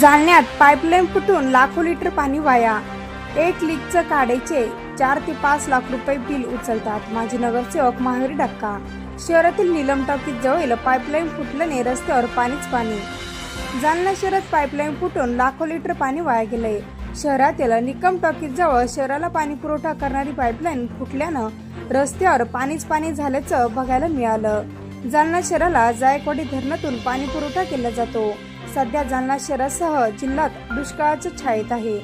जालन्यात पाईपलाईन फुटून लाखो लिटर पाणी वाया. एक लीकचं काढायचे चार ते पाच लाख रुपये बिल उचलतात. माजी नगरसेवक महावीर डक्का. शहरातील निलम टॉकीत जवळ पाईपलाईन फुटल्याने रस्त्यावर पाणीच पाणी. जालना शहरात पाईपलाईन फुटून लाखो लिटर पाणी वाया गेले. शहरातील निकम टॉकीत जवळ शहराला पाणी पुरवठा करणारी पाईपलाईन फुटल्यानं रस्त्यावर पाणीच पाणी झाल्याचं बघायला मिळालं. जालना शहराला जायकवाडी धरणातून पाणी पुरवठा केला जातो. सध्या जालना शहरासह जिल्ह्यात दुष्काळाच्या छायेत आहे.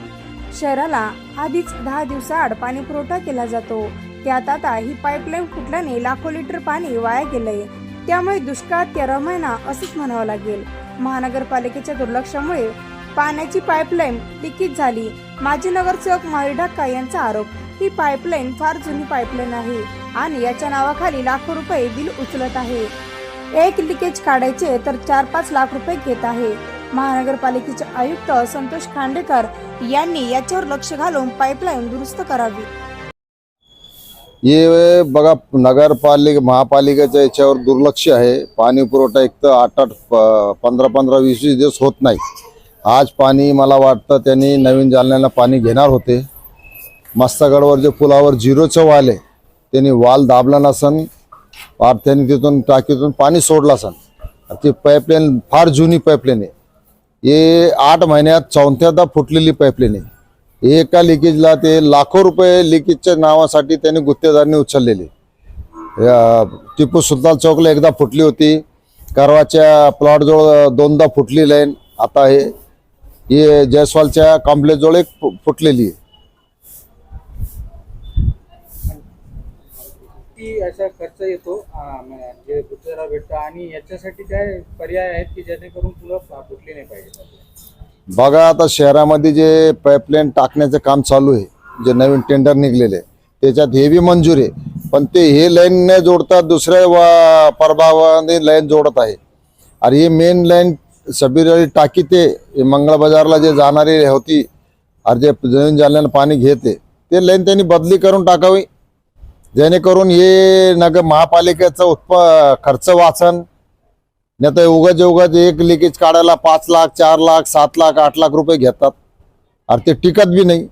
शहराला आधीच दहा दिवसाआड पाणी पुरवठा केला जातो. त्यात आता ही पाईपलाईन फुटल्याने लाखो लिटर पाणी वाया गेलंय. त्यामुळे दुष्काळ तेरा महिना असंच म्हणावं लागेल. महानगरपालिकेच्या दुर्लक्षामुळे पाण्याची पाईपलाईन लिकेज झाली. माजी नगरसेवक महावीर ढक्का यांचा आरोप ही पाईपलाईन फार जुनी पाईपलाईन आहे आणि याच्या नावाखाली लाखो रुपये बिल उचलत आहे. एक लिकेज काढायचे तर चार पाच लाख रुपये घेत आहे. महानगरपालिकेचे आयुक्त संतोष खांडेकर यांनी याच्यावर लक्ष घालून पाईपलाईन दुरुस्त करावी. हे बघा नगरपालिका महापालिकेच्या याच्यावर दुर्लक्ष आहे. पाणी पुरवठा एक तर आठ आठ प- पंधरा पंधरा वीस वीस दिवस होत नाही. आज पाणी मला वाटतं त्यांनी नवीन जालन्याला पाणी घेणार होते. मस्तगडवर जे पुलावर झिरोचं वाल आहे त्यांनी वाल दाबला नसन पार त्यांनी तिथून टाकीतून पाणी सोडलं असन. ती पाईपलाईन फार जुनी पाईपलाईन आहे. हे आठ महिन्यात चौथ्यांदा फुटलेली पाईपलाईन आहे. एका लिकेजला ते लाखो रुपये लिकेजच्या नावासाठी त्यांनी गुत्तेदारांनी उचललेले. टिपू सुलतान चौकला एकदा फुटली होती. करवाच्या प्लॉटजवळ दोनदा फुटली लाईन आता हे जयस्वालच्या कॉम्प्लेक्सजवळ एक फुटलेली आहे. किती असा खर्च येतो? म्हणजे भेटतं आणि याच्यासाठी काय पर्याय आहेत की जेणेकरून तुला फुटली नाही पाहिजे? बघा आता शहरामध्ये जे पाईपलाईन टाकण्याचं काम चालू आहे जे नवीन टेंडर निघलेले त्याच्यात हे बी मंजूर आहे. पण ते हे लाईन न जोडता दुसऱ्या वा प्रभावाने लाईन जोडत आहे. आणि हे मेन लाईन सबीर टाकी ते मंगळ बाजारला जे जाणारी होती आणि जे नवीन जालन्याला पाणी घेते ते लाईन त्यांनी बदली करून टाकावी. जेणेकरून हे नगर महापालिकेचं उत्प खर्च वाचन नाही तर उगाच उगाच एक लिकेज काढायला पाच लाख चार लाख सात लाख आठ लाख रुपये घेतात. आणि ते टिकत बी नाही.